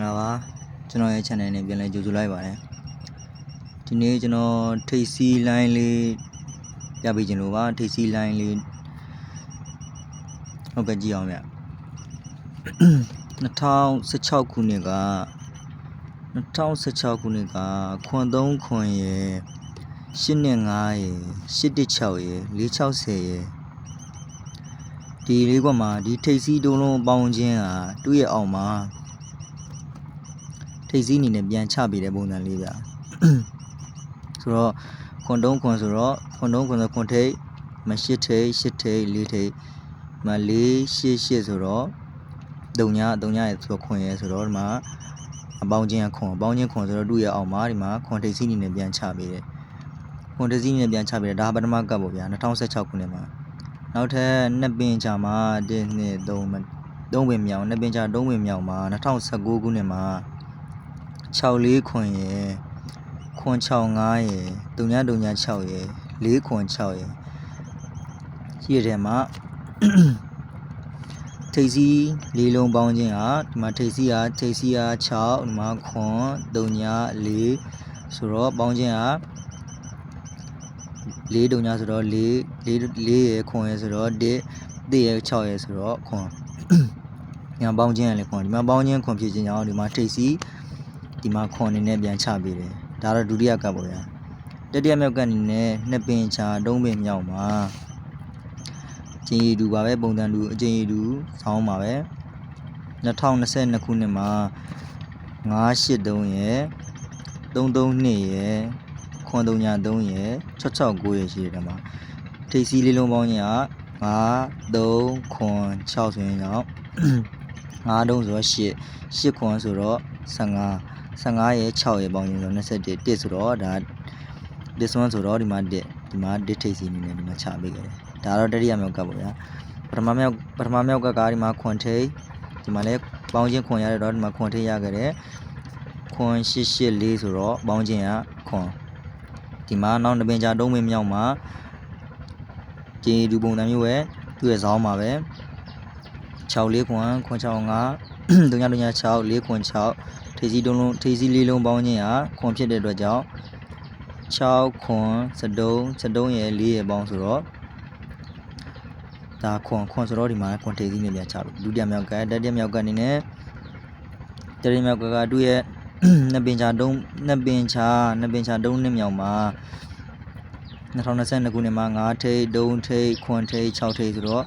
င်္ဂလာပါကျွန်တော်ရဲ့ channel နဲ့ပြန်လည်ကြိုဆိုလိုက်ပါတယ်ဒီနေ့ကျွန်တော်ထိပ်စီး line လေးပြပေးခြင်းလို့ပါထိပ်စီး line လေးဟုတ်ကဲ့ကြည့်အောင်ဗျ2016ခုနှစ်က2016ခုနှစ်ကခွန်3ခွန်ရယ်8နဲ့9ရယ်816ရယ်460ရယ်ဒီလေးကမှဒီထိပ်စီးတုံးလုံးပေါင်းခြင်းဟာသူ့ရဲ့အောက်မှာ ထိပ်စည်းအနေနဲ့ပြန်ချပေးတဲ့ပုံစံလေးဗျာဆိုတော့ခွန်တုံးခွန်ဆိုတော့ခွန်တုံးခွန်ဆိုခွန်ထိပ်မရှိထိပ်ရှစ်ထိပ်လေးထိပ်မလေးရှစ်ရှစ်ဆိုတော့တုံညာတုံညာရဲ့ဆိုတော့ခွန်ရဲ့ဆိုတော့ဒီမှာအပေါင်းချင်းခွန်အပေါင်းချင်းခွန်ဆိုတော့သူ့ရဲ့အောက်မှာဒီမှာခွန်ထိပ်စည်းအနေနဲ့ပြန်ချပေးတယ်ခွန်ထိပ်စည်းအနေနဲ့ပြန်ချပေးတယ်ဒါပထမကပ်ပေါ့ဗျာ2016ခုနှစ်မှာနောက်ထပ်နှစ်ပင်ချာမှာ1 2 3 3ပင်မြောင်နှစ်ပင်ချာ3ပင်မြောင်မှာ2019ခုနှစ်မှာ 64ခွန်ရယ်ခွန်65ရယ်တုံညာတုံညာ6ရယ်4ခွန်6ရယ်ရှိရတဲ့မှာထိပ်စီးလေးလုံးပေါင်းခြင်းဟာဒီမှာထိပ်စီးဟာထိပ်စီးဟာ6ဒီမှာခွန်တုံညာ4ဆိုတော့ပေါင်းခြင်းဟာ4တုံညာဆိုတော့4 4 4ရယ်ခွန်ရယ်ဆိုတော့1 1ရယ်6ရယ်ဆိုတော့ခွန်ညပေါင်းခြင်းရယ်လေခွန်ဒီမှာပေါင်းခြင်းခွန်ဖြစ်ခြင်းကြောင့်ဒီမှာထိပ်စီး ဒီမှာခွန်အနေနဲ့ပြန်ချပေးတယ်ဒါတော့ဒုတိယကပ်ပေါ့ဗျာတတိယမြောက်ကပ်အနေနဲ့နှစ်ပင်ချာသုံးပင်မြောက်မှာကျင်းရီတူပါပဲပုံစံတူအကျင်းရီတူဆောင်းပါပဲ2022ခုနှစ်မှာ983ရယ်332ရယ်ခွန်3ညာ3ရယ်669ရယ်ရှိတယ်ဒီမှာထိပ်စီးလေးလုံးပေါင်းကြီးက5 3ခွန်6ဆိုရင်တော့5တုံးဆိုတော့8 8ခွန်ဆိုတော့15 15ရဲ့6ရဲ့ပေါင်းရင်ဆို21 1ဆိုတော့ဒါ this one ဆိုတော့ဒီမှာ1ဒီမှာ1ထိပ်စီအနေနဲ့ဒီမှာချပေးခဲ့တယ်ဒါတော့တတိယမြောက်ကပ်ပေါ့ဗျာပထမမြောက်ပထမမြောက်ကပ်ကဒီမှာခွန်ထိပ်ဒီမှာလည်းပေါင်းချင်းခွန်ရတဲ့တော့ဒီမှာခွန်ထိပ်ရခဲ့တယ်ခွန်884ဆိုတော့ပေါင်းချင်းကခွန်ဒီမှာနောက်တစ်ပင်ကြာတုံးပင်မြောက်မှာကျင်းဒီပုံစံမျိုးပဲသူ့ရဲ့ဇောင်းမှာပဲ6လေးခွန်ခွန်65 3ည3ည6 4ခွန်6 ထေးစီတုံးလုံးထေးစီလေးလုံးပေါင်းခြင်းဟာခွန်ဖြစ်တဲ့အတွက်ကြောင့်6ခွန်73 73ရဲ့4ရဲ့ပေါင်းဆိုတော့ဒါခွန်ခွန်ဆိုတော့ဒီမှာခွန်ထေးစီနဲ့ပြန်ချပြီဒုတိယမြောက်ကတတိယမြောက်ကအနေနဲ့တတိယမြောက်ကကသူ့ရဲ့နှစ်ပင်ချာတုံးနှစ်ပင်ချာနှစ်ပင်ချာတုံးနှစ်မြောက်မှာ2022ခုနှစ်မှာ9ထိပ်3ထိပ်ခွန်ထိပ်6ထိပ်ဆိုတော့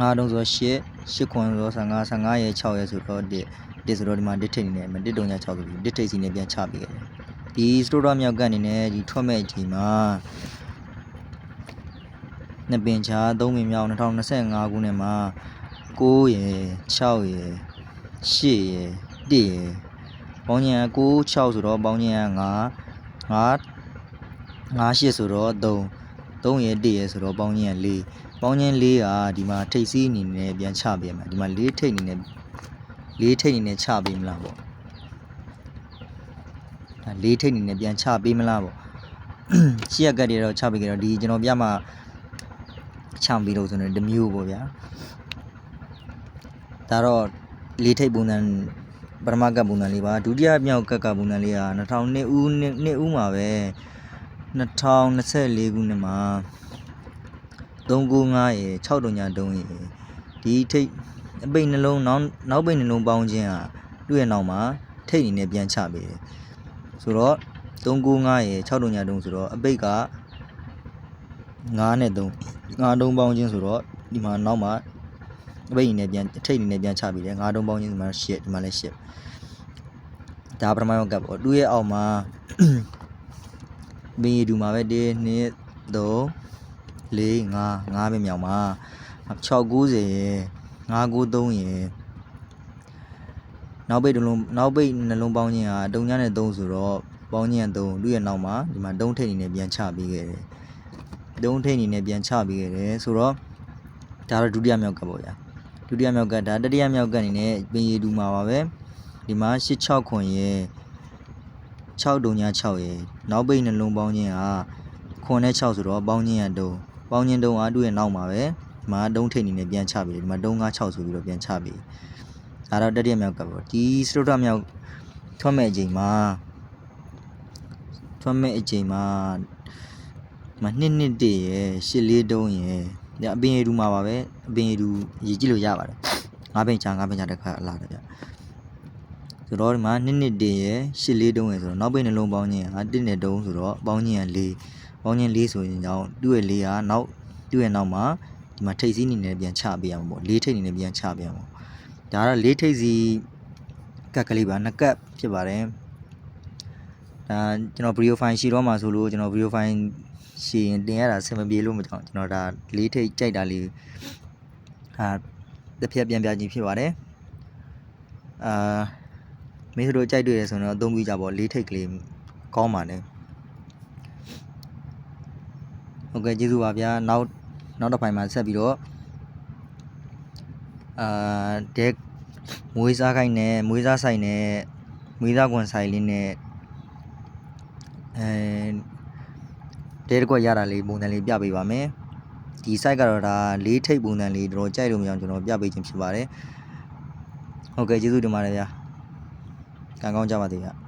9တုံးဆိုတော့8 8ခွန်ဆိုတော့15 15ရဲ့6ရဲ့ဆိုတော့1 တစ်ဆိုတော့ဒီမှာတစ်ထိပ်နေနဲ့တစ်တုံညာ6ဆိုပြီးတစ်ထိပ်စီနဲ့ပြန်ချပေးခဲ့တယ်ဒီစတိုတော့မြောက်ကနေနဲ့ဒီထွက်မဲ့အချိန်မှာနှစ်ပင်ချာ3ပင်မြောက်2025ခုနှစ်မှာ9ရယ်6ရယ်8ရယ်1ရယ်ပေါင်းညံ9 6ဆိုတော့ပေါင်းညံ9 5 5 8ဆိုတော့3 3ရယ်1ရယ်ဆိုတော့ပေါင်းညံ4ပေါင်းညံ4ကဒီမှာထိပ်စီးအနေနဲ့ပြန်ချပေးမှာဒီမှာ4ထိပ်အနေနဲ့ လေးထိတ်အနေနဲ့ချပေးမလားပေါ့ဒါလေးထိတ်အနေနဲ့ပြန်ချပေးမလားပေါ့ရှေ့ရကတ်တွေတော့ချပေးကြတော့ဒီကျွန်တော်ပြမှာချပေးလို့ဆိုရင်တမျိုးပေါ့ဗျာဒါတော့လေးထိတ်ပုံစံပထမကတ်ပုံစံလေးပါဒုတိယမြောက်ကတ်ကပုံစံလေးက2002ဦးနှစ်ဦးမှာပဲ2024ခုနှစ်မှာ395ရေ6တုံညာ3ရေဒီထိတ် အပိတ်နှလုံးနောက်နောက်ပိတ်နှလုံးပေါင်းခြင်းဟာသူ့ရဲ့နောက်မှာထိတ်အနေနဲ့ပြန်ချပေးတယ်ဆိုတော့395ရေ6တုံညာတုံးဆိုတော့အပိတ်က9နဲ့3 9တုံးပေါင်းခြင်းဆိုတော့ဒီမှာနောက်မှာအပိတ်အနေနဲ့ပြန်ထိတ်အနေနဲ့ပြန်ချပေးတယ်9တုံးပေါင်းခြင်းဒီမှာ8ဒီမှာလည်း8ဒါပထမရောကပ်ပေါ့သူ့ရဲ့အောက်မှာဘင်းရည်ဒူမှာပဲ1 2 3 4 5 5ပဲမြောက်မှာ690ရေ 993ရေနောက်ပိတ်တစ်လုံးနောက်ပိတ်နှလုံးပေါင်းခြင်းဟာတုံညနဲ့3ဆိုတော့ပေါင်းခြင်း3သူ့ရဲ့နောက်မှာဒီမှာ3ထိပ်အနေနဲ့ပြန်ချပေးခဲ့တယ်3ထိပ်အနေနဲ့ပြန်ချပေးခဲ့တယ်ဆိုတော့ဒါတော့ဒုတိယမြောက်ကပ်ပေါ့ဗျာဒုတိယမြောက်ကပ်ဒါတတိယမြောက်ကပ်အနေနဲ့ပင်ရည်ဒူမှာပါပဲဒီမှာ86ခွန်ရေ6တုံည6ရေနောက်ပိတ်နှလုံးပေါင်းခြင်းဟာခွန်နဲ့6ဆိုတော့ပေါင်းခြင်းရ3ပေါင်းခြင်း3အားသူ့ရဲ့နောက်မှာပဲ ဒီမှာ3ထိပ်အနေနဲ့ပြန်ချပြီဒီမှာ3 5 6ဆိုပြီးတော့ပြန်ချပြီဒါတော့တတိယမြောက်ကပ်ပေါ့ဒီစတုတ္ထမြောက်ထွက်မဲ့အချိန်မှာထွက်မဲ့အချိန်မှာမနှစ်နှစ်တည်းရယ်ရှစ်လေးတုံးရယ်ဒါအပင်ရည်ဒူမှာပါပဲအပင်ရည်ဒူရေးကြည့်လို့ရပါတယ်ငါးပင်ချာငါးပင်ချာတစ်ခါအလားတယ်ဗျဆိုတော့ဒီမှာနှစ်နှစ်တည်းရယ်ရှစ်လေးတုံးရယ်ဆိုတော့နောက်ပိတ်နှလုံးပေါင်းခြင်းဟာတစ်နဲ့တုံးဆိုတော့ပေါင်းခြင်းက၄ပေါင်းခြင်း၄ဆိုရင်ကြောင့်သူ့ရဲ့၄ကနောက်သူ့ရဲ့နောက်မှာ ဒီမှာထိတ်စည်းအနေနဲ့ပြန်ချပေးရမှာပေါ့၄ထိတ်အနေနဲ့ပြန်ချပေးရမှာဒါကတော့လေးထိပ်စီကတ်ကလေးပါနှစ်ကတ်ဖြစ်ပါတယ်ဒါကျွန်တော် video file ရှိတော့မှာဆိုလို့ကျွန်တော် video file ရှိရင်တင်ရတာအဆင်မပြေလို့မကြောက်ကျွန်တော်ဒါလေးထိပ်ကြိုက်တာလေးဟာတစ်ဖြတ်ပြန်ပြခြင်းဖြစ်ပါတယ်အာမင်းတို့ကြိုက်တွေ့ရဆိုတော့အသုံးပြုကြပါလေးထိပ်ကလေးကောင်းပါတယ်ဟုတ်ကဲ့ကျေးဇူးပါဗျာနောက် နောက်တစ်ပိုင်းမှာဆက်ပြီးတော့အာဒက်မွေးစားခိုင်းနဲ့မွေးစားဆိုင်နဲ့မွေးစားကွန်ဆိုင်လေးနဲ့အဲတဲတစ်ကွက်ရတာလေးပုံစံလေးပြပေးပါမယ်ဒီ site ကတော့ဒါလေးထိပ်ပုံစံလေးတော်တော်ကြိုက်လို့မရအောင်ကျွန်တော်ပြပေးခြင်းဖြစ်ပါတယ်ဟုတ်ကဲ့ကျေးဇူးတင်ပါတယ်ဗျာကံကောင်းကြပါသေးဗျာ